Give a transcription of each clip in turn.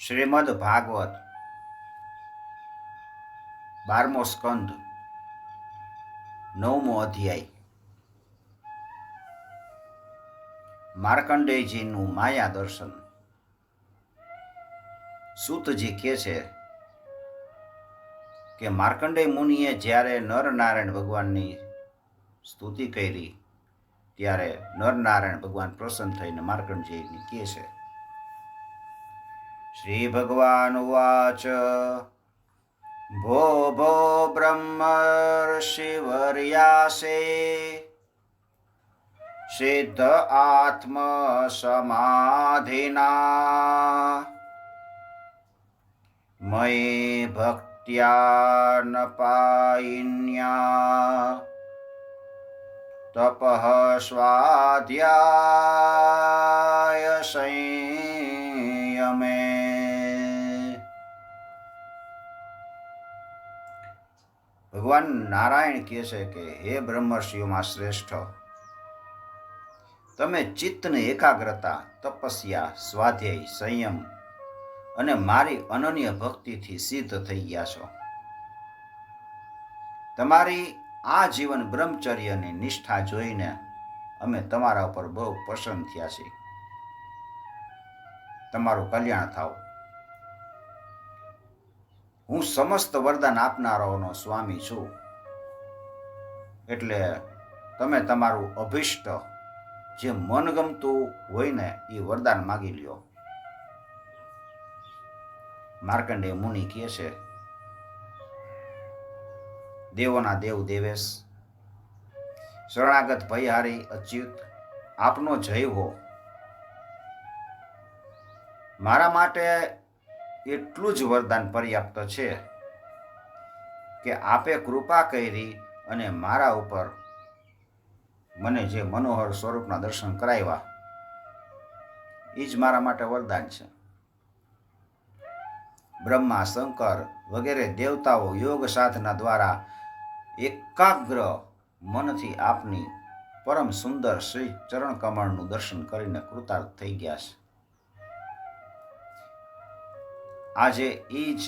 શ્રીમદ ભાગવત. બારમો સ્કંદ, નવમો અધ્યાય. માર્કંડેયજીનું માયા દર્શન. સૂતજી કહે છે કે માર્કંડેય મુનિએ જ્યારે નરનારાયણ ભગવાનની સ્તુતિ કરી, ત્યારે નરનારાયણ ભગવાન પ્રસન્ન થઈને માર્કંડેયને કહે છે શ્રી ભગવાન ઉવાચ ભો ભો બ્રહ્મર્ષિવર્યાસે સિદ્ધ આત્મ સમાધિના મયે ભક્ત્યા ન સંયમે ભગવાન નારાયણ કહે છે કે, હે બ્રહ્મર્ષિઓમાં શ્રેષ્ઠ. તમે ચિત્તની એકાગ્રતા, તપસ્યા, સ્વાધ્યાય, સંયમ અને મારી અનન્ય ભક્તિથી સિદ્ધ થઈ ગયા છો. તમારી આ જીવન બ્રહ્મચર્યની નિષ્ઠા જોઈને અમે તમારા ઉપર બહુ પસંદ થયા છીએ. તમારું કલ્યાણ થાવ. હું સમસ્ત વરદાન આપનારાઓનો સ્વામી છું. એટલે તમે તમારું અભિષ્ટ જે મનગમતું હોય ને એ વરદાન માગી લ્યો. માર્કંડેય મુનિ કહે છે, દેવોના દેવ દેવેશ, શરણાગત ભયહારી અચ્યુત, આપનો જય હો. મારા માટે એટલું જ વરદાન પર્યાપ્ત છે કે આપે કૃપા કરી અને મારા ઉપર મને જે મનોહર સ્વરૂપના દર્શન કરાવ્યા એ જ મારા માટે વરદાન છે. બ્રહ્મા, શંકર વગેરે દેવતાઓ યોગ સાધના દ્વારા એકાગ્ર મનથી આપની પરમ સુંદર શ્રી ચરણ કમળનું દર્શન કરીને કૃતાર્થ થઈ ગયા છે. આજે એ જ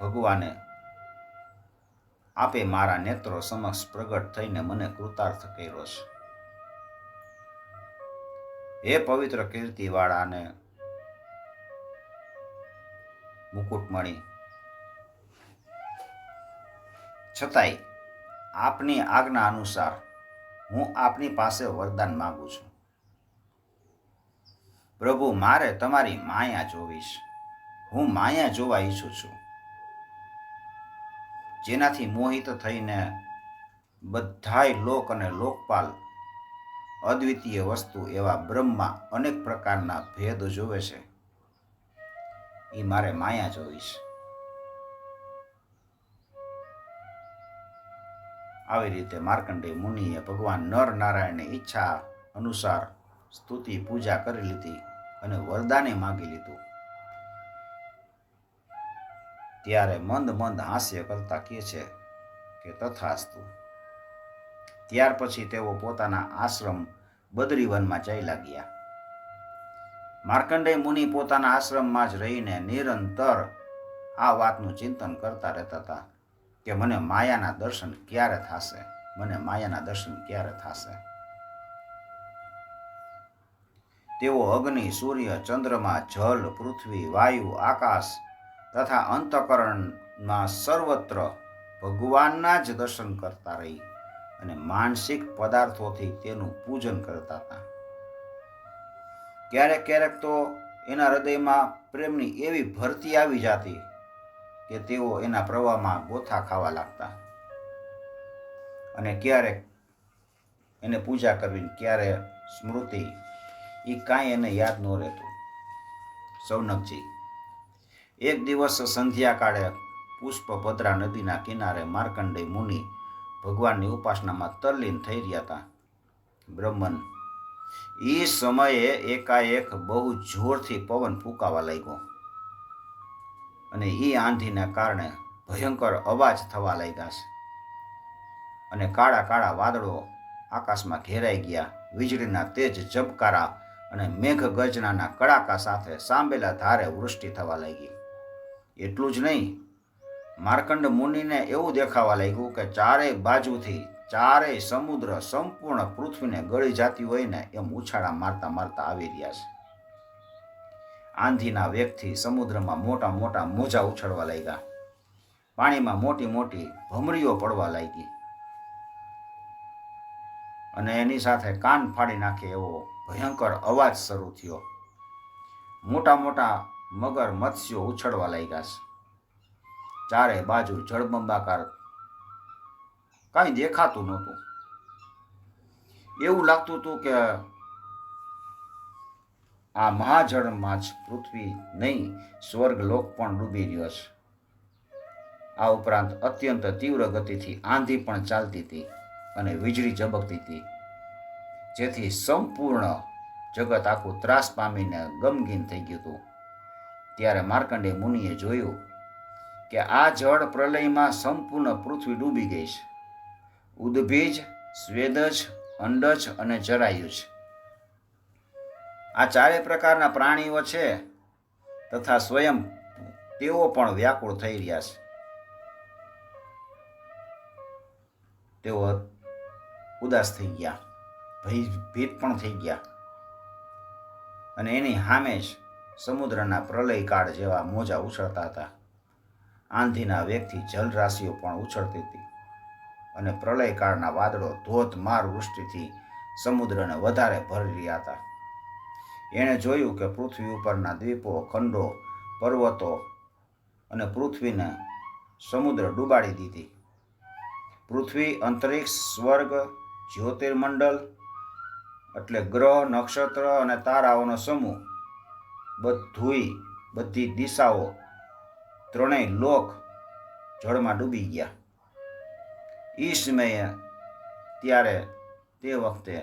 ભગવાને આપે મારા નેત્રો સમક્ષ પ્રગટ થઈને મને કૃતાર્થ કર્યો છે. હે પવિત્ર કીર્તિવાળાને મુકુટમણી, છતાંય આપની આજ્ઞા અનુસાર હું આપની પાસે વરદાન માગું છું. પ્રભુ, મારે તમારી માયા જોવીશ હું માયા જોવા ઈચ્છું છું. જેનાથી મોહિત થઈને બધાય લોક અને લોકપાલ અદ્વિતીય વસ્તુ એવા બ્રહ્મા અનેક પ્રકારના ભેદ જોવે છે. એ મારે માયા જોઈશ આવી રીતે માર્કંડેય મુનિએ ભગવાન નર નારાયણની ઈચ્છા અનુસાર સ્તુતિ પૂજા કરી લીધી અને વરદાને માગી લીધું. ત્યારે મંદ મંદ હાસ્ય કરતા કહે છે કે તથાસ્તુ. ત્યાર પછી તેઓ પોતાના આશ્રમ બદ્રીવનમાં જઈ લાગ્યા. માર્કંડેય મુનિ પોતાના આશ્રમમાં જ રહીને નિરંતર આ વાતનું ચિંતન કરતા રહેતા હતા કે મને માયાના દર્શન ક્યારે થશે? મને માયાના દર્શન ક્યારે થશે? તેઓ અગ્નિ, સૂર્ય, ચંદ્રમા જલ, પૃથ્વી, વાયુ, આકાશ તથા અંતકરણમાં સર્વત્ર ભગવાનના જ દર્શન કરતા રહી અને માનસિક પદાર્થોથી તેનું પૂજન કરતા હતા. ક્યારેક ક્યારેક તો એના હૃદયમાં પ્રેમની એવી ભરતી આવી જતી કે તેઓ એના પ્રવાહમાં ગોથા ખાવા લાગતા. અને ક્યારેક એને પૂજા કરવી ક્યારે સ્મૃતિ એ કાંઈ એને યાદ ન રહેતું. સૌનકજી એક દિવસ સંધ્યાકાળે પુષ્પભદ્રા નદીના કિનારે માર્કંડેય મુનિ ભગવાનની ઉપાસનામાં તલ્લીન થઈ રહ્યા હતા. બ્રહ્મન એ સમયે એકાએક બહુ જોરથી પવન ફૂંકાવા લાગ્યો અને એ આંધીના કારણે ભયંકર અવાજ થવા લાગ્યા છે. અને કાળા કાળા વાદળો આકાશમાં ઘેરાઈ ગયા, વીજળીના તેજ ઝબકારા અને મેઘ ગર્જનાના કડાકા સાથે સાંભેલા ધારે વૃષ્ટિ થવા લાગી. એટલું જ નહીં. માર્કંડ મુનિને એવું દેખાવા લાગ્યું કે ચારેય બાજુથી ચારેય સમુદ્ર સંપૂર્ણ પૃથ્વીને ગળી જાતી હોય ને એમ ઉછાળા મારતા મારતા આવી રહ્યા છે. આંધીના વેગથી સમુદ્રમાં મોટા મોટા મોજા ઉછળવા લાગ્યા. પાણીમાં મોટી મોટી ભમરીઓ પડવા લાગી. અને એની સાથે કાન ફાડી નાખે એવો ભયંકર અવાજ શરૂ થયો. મોટા મોટા મગર મત્સ્યો ઉછળવા લાગ્યા છે. ચારે બાજુ જળબંબાકાર કાંઈ દેખાતું નહોતું. એવું લાગતું હતું કે આ મહાજળમાં જ પૃથ્વી નહીં સ્વર્ગ લોક પણ ડૂબી રહ્યો છે. આ ઉપરાંત અત્યંત તીવ્ર ગતિથી આંધી પણ ચાલતી હતી અને વીજળી ઝબકતી હતી. જેથી સંપૂર્ણ જગત આખું ત્રાસ પામીને ગમગીન થઈ ગયું હતું. ત્યારે માર્કંડે મુનિએ જોયું કે આ જળ પ્રલયમાં સંપૂર્ણ પૃથ્વી ડૂબી ગઈ છે. ઉદભીજ, સ્વેદજ, અંડજ અને જરાયુજ આ ચારે પ્રકારના પ્રાણીઓ છે તથા સ્વયં તેઓ પણ વ્યાકુળ થઈ રહ્યા છે. તેઓ ઉદાસ થઈ ગયા, ભયભીત પણ થઈ ગયા અને એની સામે જ સમુદ્રના પ્રલયકાળ જેવા મોજા ઉછળતા હતા. આંધીના વેગથી જલરાશિઓ પણ ઉછળતી હતી અને પ્રલયકાળના વાદળો ધોધમાર વૃષ્ટિથી સમુદ્રને વધારે ભરી રહ્યા હતા. એણે જોયું કે પૃથ્વી ઉપરના દ્વીપો, ખંડો, પર્વતો અને પૃથ્વીને સમુદ્ર ડૂબાડી દીધી. પૃથ્વી, અંતરિક્ષ, સ્વર્ગ જ્યોતિર્મંડળ એટલે ગ્રહ, નક્ષત્ર અને તારાઓનો સમૂહ બધુંય બધી દિશાઓ ત્રણેય લોક જળમાં ડૂબી ગયા. ઈ સમયે ત્યારે તે વખતે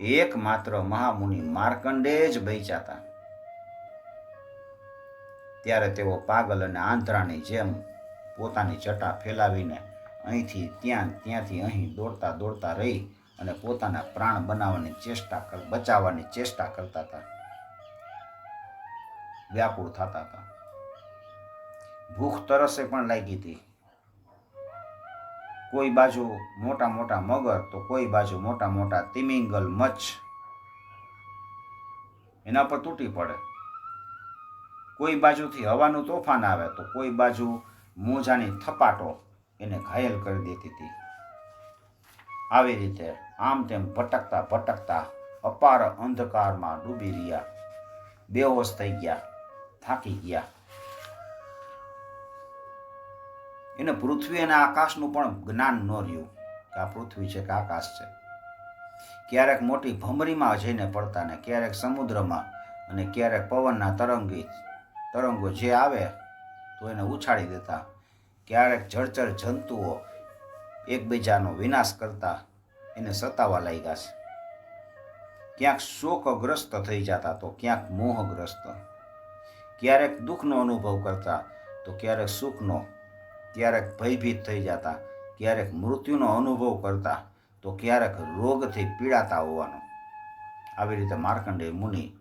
એકમાત્ર મહામુનિ માર્કંડે જ બચ્યા ત્યારે તેઓ પાગલ અને આંધ્રાની જેમ પોતાની જટા ફેલાવીને અહીંથી ત્યાં ત્યાંથી અહીં દોડતા દોડતા રહી અને પોતાના પ્રાણ બનાવવાની ચેષ્ટા બચાવવાની ચેષ્ટા કરતા હતા. વ્યાકુળ થતા હતા. ભૂખ તરસે પણ લાગી હતી. કોઈ બાજુ મોટા મોટા મગર તો કોઈ બાજુ મોટા મોટા તિમિંગલ મચ્છ. એના પર તૂટી પડે. કોઈ બાજુથી હવાનું તોફાન આવે તો કોઈ બાજુ મોજાની થપાટો એને ઘાયલ કરી દેતી હતી. આવી રીતે આમ તેમ ભટકતા ભટકતા અપાર અંધકારમાં ડૂબી રહ્યા. બેહોશ થઈ ગયા. થાકી ગયા. એને પૃથ્વી અને આકાશનું પણ જ્ઞાન ન રહ્યું કે આ પૃથ્વી છે કે આકાશ છે. ક્યારેક મોટી ભમરીમાં જઈને પડતા ને ક્યારેક સમુદ્રમાં અને ક્યારેક પવનના તરંગી તરંગો જે આવે તો એને ઉછાળી દેતા. ક્યારેક જળચર જંતુઓ એકબીજાનો વિનાશ કરતા એને સતાવા લાગ્યા છે. ક્યાંક શોકગ્રસ્ત થઈ જતા તો ક્યાંક મોહગ્રસ્ત. ક્યારેક દુઃખનો અનુભવ કરતા, તો ક્યારેક સુખનો, ક્યારેક ભયભીત થઈ જતા, ક્યારેક મૃત્યુનો અનુભવ કરતા, તો ક્યારેક રોગથી પીડાતા હોવાનો. આવી રીતે માર્કંડેય મુનિ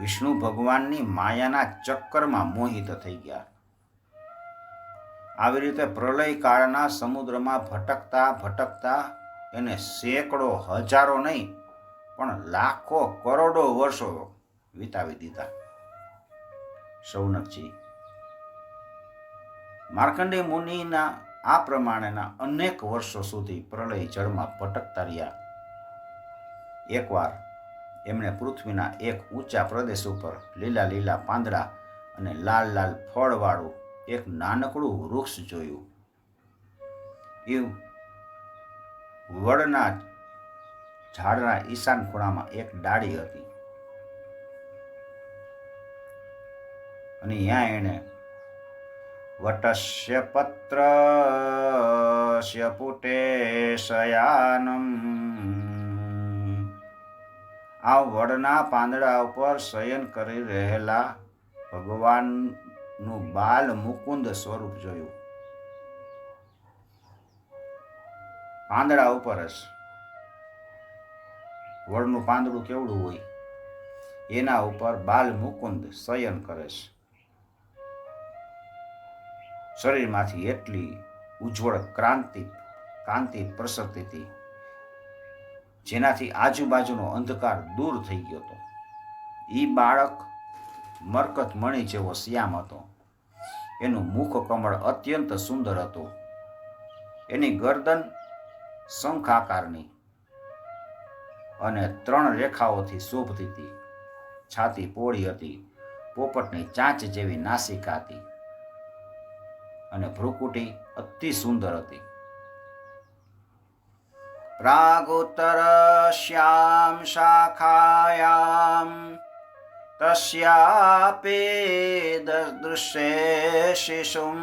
વિષ્ણુ ભગવાનની માયાના ચક્કરમાં મોહિત થઈ ગયા. આવી રીતે પ્રલય કાળના સમુદ્રમાં ભટકતા ભટકતા એને સેંકડો, હજારો નહીં, પણ લાખો કરોડો વર્ષો વિતાવી દીધા. સૌનકજી માર્કંડેય મુનિના આ પ્રમાણેના અનેક વર્ષો સુધી પ્રલય જળમાં ભટકતા રહ્યા. એકવાર એમણે પૃથ્વીના એક ઊંચા પ્રદેશ ઉપર લીલા લીલા પાંદડા અને લાલ લાલ ફળવાળું એક નાનકડું વૃક્ષ જોયું. એ વડના ઝાડના ઈશાન ખૂણામાં એક ડાળી હતી. અને ત્યાં એણે વટસ્ય પત્રસ્ય પુટે શયાનમ. આ વડના પાંદડા ઉપર શયન કરી રહેલા ભગવાનનું બાલ મુકુંદ સ્વરૂપ જોયું. પાંદડા ઉપર જ. વડનું પાંદડું કેવડું હોય? એના ઉપર બાલ મુકુંદ શયન કરે છે. શરીરમાંથી એટલી ઉજ્જવળ ક્રાંતિ કાંતિ પ્રસરતી હતી, જેનાથી આજુબાજુનો અંધકાર દૂર થઈ ગયો હતો. એ બાળક મરકત મણી જેવો શ્યામ હતો. એનું મુખ કમળ અત્યંત સુંદર હતું. એની ગરદન શંખ આકારની અને ત્રણ રેખાઓથી શોભતી હતી. છાતી પોળી હતી, પોપટની ચાંચ જેવી નાસિકા હતી. અને ભ્રુકુટી અતિ સુંદર હતી. શ્યામ શાખાયામ તસ્યાપે દૃશ્યે શિશુમ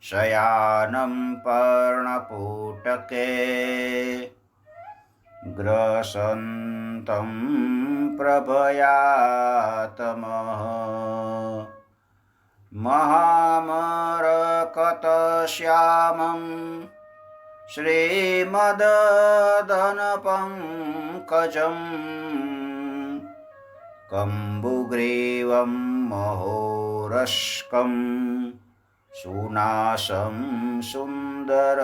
શયાનમ પર્ણપુટકે ગ્રસન્तं પ્રભયાતમः। महामरकतश्यामं श्रीमददनपङ्कजम् कम्बुग्रीवं महोरस्कं सुनासं सुन्दरभ्रुवम्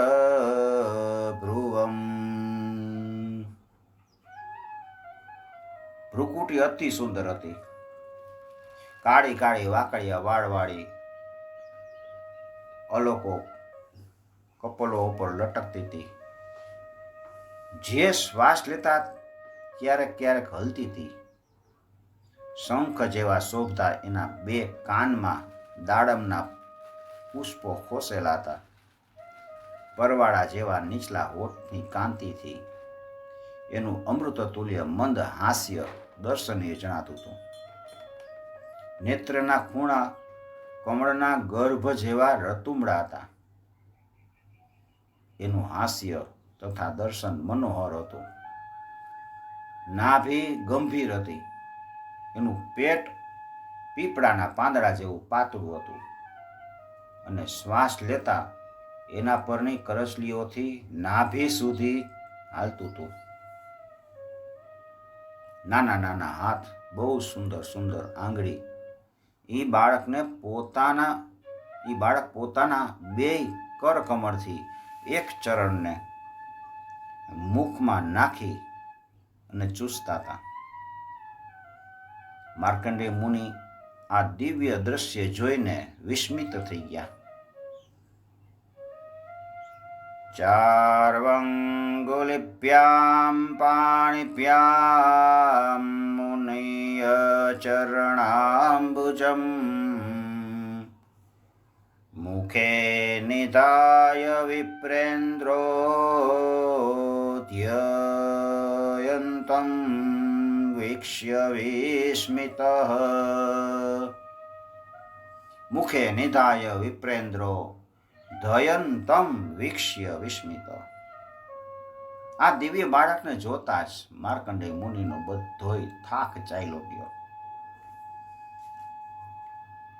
ભ્રુકુટી અતિ સુંદર હતી કાળી કાળી વાકડિયા વાળવાળી અલોકો કપલો ઉપર લટકતી હતી. જે શ્વાસ લેતા ક્યારેક ક્યારેક હલતી હતી. શંખ જેવા શોભતા એના બે કાનમાં દાડમના પુષ્પો ખોસેલા હતા. પરવાળા જેવા નીચલા હોઠની કાંતિથી એનું અમૃત તુલ્ય મંદ હાસ્ય દર્શનીય જણાતું હતું. નેત્રના ખૂણા કમળના ગર્ભ જેવા રતુમડા હતા. એનું હાસ્ય તથા દર્શન મનોહર હતું. નાભી ગંભીર હતી. એનું પેટ પીપળાના પાંદડા જેવું પાતળું હતું અને શ્વાસ લેતા એના પરની કરચલીઓથી નાભી સુધી હાલતું હતું. નાના નાના હાથ બહુ સુંદર સુંદર આંગળી એ બાળકને પોતાના એ બાળક પોતાના બે કરકમળથી એક ચરણને મુખમાં નાખી અને ચૂસતા હતા. માર્કંડે મુનિ આ દિવ્ય દ્રશ્ય જોઈને વિસ્મિત થઈ ગયા. चार्वङ्गुलिप्यां पाणिप्यां मुनीयचरणाम्बुजम् मुखे निधाय वीक्ष्य विस्मितः। मुखे निधाय विप्रेन्द्रो ધયંતમ વિક્ષ્ય વિસ્મિત. આ દિવ્ય બાળકને જોતા જ માર્કંડેય મુનિનો બધોય થાક ચાલ્યો ગયો.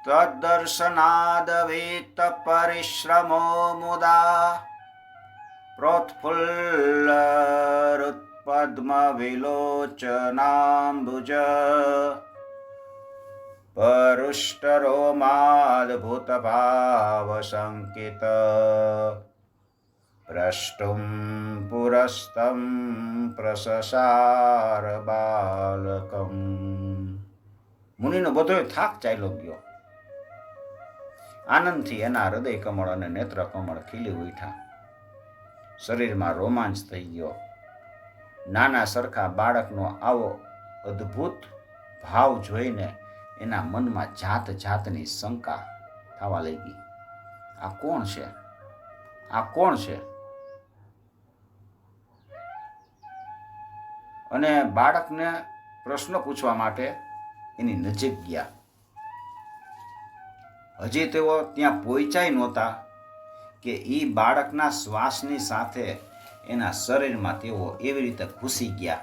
તદર્શનાદવેત પરિશ્રમો મુદા પ્રોત્ફુલ્લરુત્પદ્મ વિલોચનાંબુજ परुष्टरोमाद्भुतभावशङ्कित प्रष्टुं पुरस्तं प्रससार બાલકમ મુનિનો બધો થાક ચાલ્યો ગયો. આનંદથી એના હૃદય કમળ અને નેત્ર કમળ ખીલી ઉઠા શરીરમાં રોમાંચ થઈ ગયો. નાના સરખા બાળકનો આવો અદ્ભુત ભાવ જોઈને એના મનમાં જાત જાતની શંકા થવા લાગી. આ કોણ છે? આ કોણ છે? અને બાળકને પ્રશ્ન પૂછવા માટે એની નજીક ગયા. હજી તેઓ ત્યાં પહોંચાય નહોતા કે એ બાળકના શ્વાસની સાથે એના શરીરમાં તેઓ એવી રીતે ઘૂસી ગયા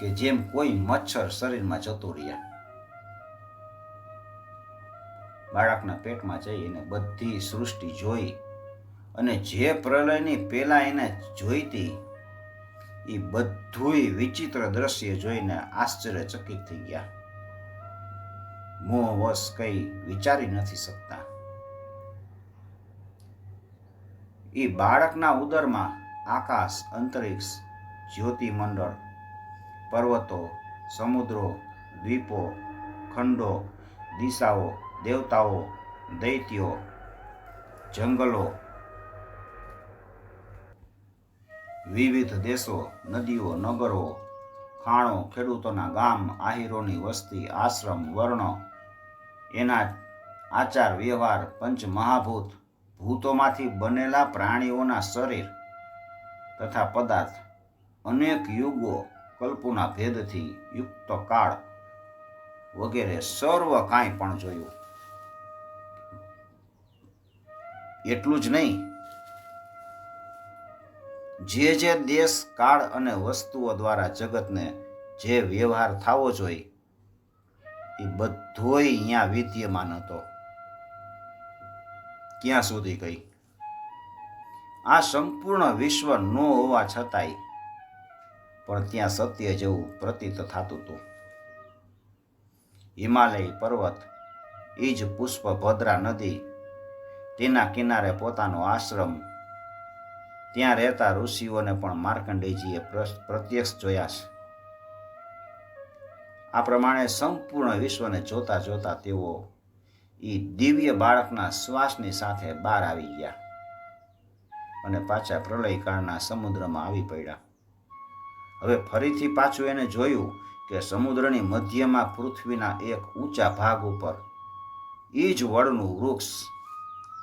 કે જેમ કોઈ મચ્છર શરીરમાં જતો રહ્યા. બાળકના પેટમાં જઈ એને બધી સૃષ્ટિ જોઈ અને જે પ્રલયની પહેલાં એને જોઈતી એ બધુંય વિચિત્ર દ્રશ્ય જોઈને આશ્ચર્યચકિત થઈ ગયા. મોહવશ કંઈ વિચારી નથી શકતા. એ બાળકના ઉદરમાં આકાશ, અંતરિક્ષ, જ્યોતિમંડળ, પર્વતો, સમુદ્રો, દ્વીપો, ખંડો, દિશાઓ દેવતાઓ, દૈત્યો, જંગલો, વિવિધ દેશો, નદીઓ, નગરો, ખાણો, ખેડૂતોના ગામ, આહીરોની વસ્તી, આશ્રમ, વર્ણો, એના આચાર, વ્યવહાર પંચ મહાભૂત ભૂતોમાંથી બનેલા પ્રાણીઓના શરીર તથા પદાર્થ, અનેક યુગો કલ્પના ભેદથી યુક્ત કાળ વગેરે સર્વ કાંઈ પણ જોયું. એટલું જ નહીં. જે જે દેશ, કાળ અને વસ્તુઓ દ્વારા જગતને જે વ્યવહાર થવો જોઈએ, એ બધોય અહીંયા વિદ્યમાન હતો. ક્યાં સુધી ગઈ? આ સંપૂર્ણ વિશ્વ ન હોવા છતાંય પણ ત્યાં સત્ય જેવું પ્રતીત થતું હતું. હિમાલય પર્વત એ જ પુષ્પ ભદ્રા નદી તેના કિનારે પોતાનો આશ્રમ. ત્યાં રહેતા ઋષિઓને પણ માર્કંડેયજીએ પ્રત્યક્ષ જોયા છે. આ પ્રમાણે સંપૂર્ણ વિશ્વને જોતા જોતા તેઓ એ દિવ્ય બાળકના શ્વાસની સાથે બહાર આવી ગયા અને પાછા પ્રલયકાળના સમુદ્રમાં આવી પડ્યા. હવે ફરીથી પાછું એને જોયું કે સમુદ્રની મધ્યમાં પૃથ્વીના એક ઊંચા ભાગ ઉપર એ જ વડનું વૃક્ષ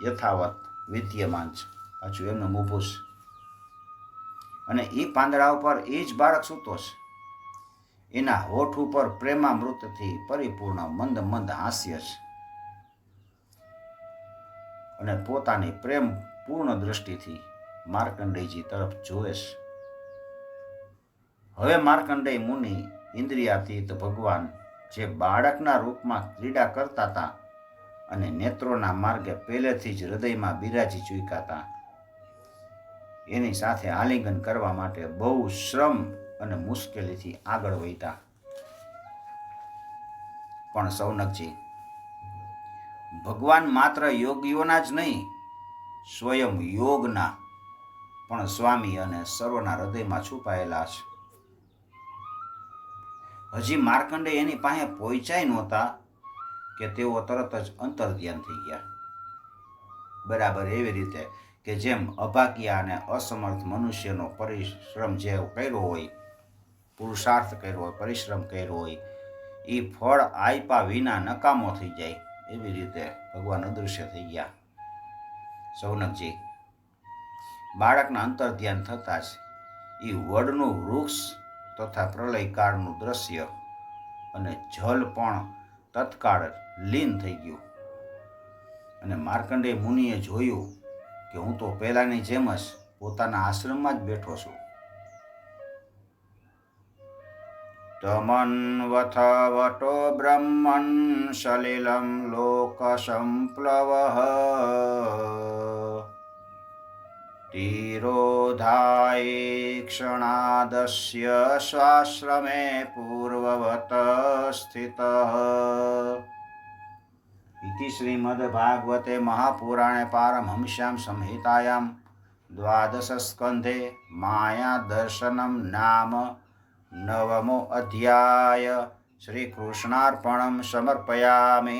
યથાવત, વિદ્યમાન છે. પાછું એમનું ઊભું છે. અને એ પાંદડા ઉપર એ જ બાળક સૂતો છે. એના હોઠ ઉપર પ્રેમામૃતથી પરિપૂર્ણ મંદ મંદ હાસ્ય છે. અને પોતાની પ્રેમ પૂર્ણ દ્રષ્ટિથી માર્કંડેયજી તરફ જોવે છે. હવે માર્કંડેય મુનિ ઇન્દ્રિયાતીત ભગવાન જે બાળકના રૂપમાં ક્રીડા કરતા હતા અને નેત્રોના માર્ગે પહેલેથી જ હૃદયમાં બિરાજી ચૂકાતા એની સાથે આલિંગન કરવા માટે બહુ શ્રમ અને મુશ્કેલીથી આગળ વહીતા પણ સૌનકજી, ભગવાન માત્ર યોગીઓના જ નહીં, સ્વયં યોગના પણ સ્વામી અને સર્વના હૃદયમાં છુપાયેલા છે. હજી માર્કંડે એની પાસે પહોંચાય નહોતા કે તેઓ તરત જ અંતર્ધ્યાન થઈ ગયા. બરાબર એવી રીતે કે જેમ અભાગ્યા અને અસમર્થ મનુષ્યનો પરિશ્રમ જે કર્યો હોય, પુરુષાર્થ કર્યો હોય, પરિશ્રમ કર્યો હોય એ ફળ આપ્યા વિના નકામો થઈ જાય એવી રીતે ભગવાન અદૃશ્ય થઈ ગયા. સૌનકજી, બાળકના અંતર ધ્યાન થતાં જ એ વડનું વૃક્ષ તથા પ્રલયકાળનું દ્રશ્ય અને જલ પણ તત્કાળ લીન થઈ ગયું. અને માર્કંડેય મુનિએ જોયું કે હું તો પહેલાંની જેમ જ પોતાના આશ્રમમાં જ બેઠો છું. તમન્વથવટો બ્રહ્મન સલિલમ લોક સંપ્લવ धीरोधाये क्षणादस्य स्वाश्रमे पूर्ववत स्थितः इति श्रीमद्भागवते महापुराणे पारमहंस्यां संहितायां द्वादशस्कन्धे मायादर्शनं नाम नवमो अध्याय श्रीकृष्णार्पणं समर्पयामि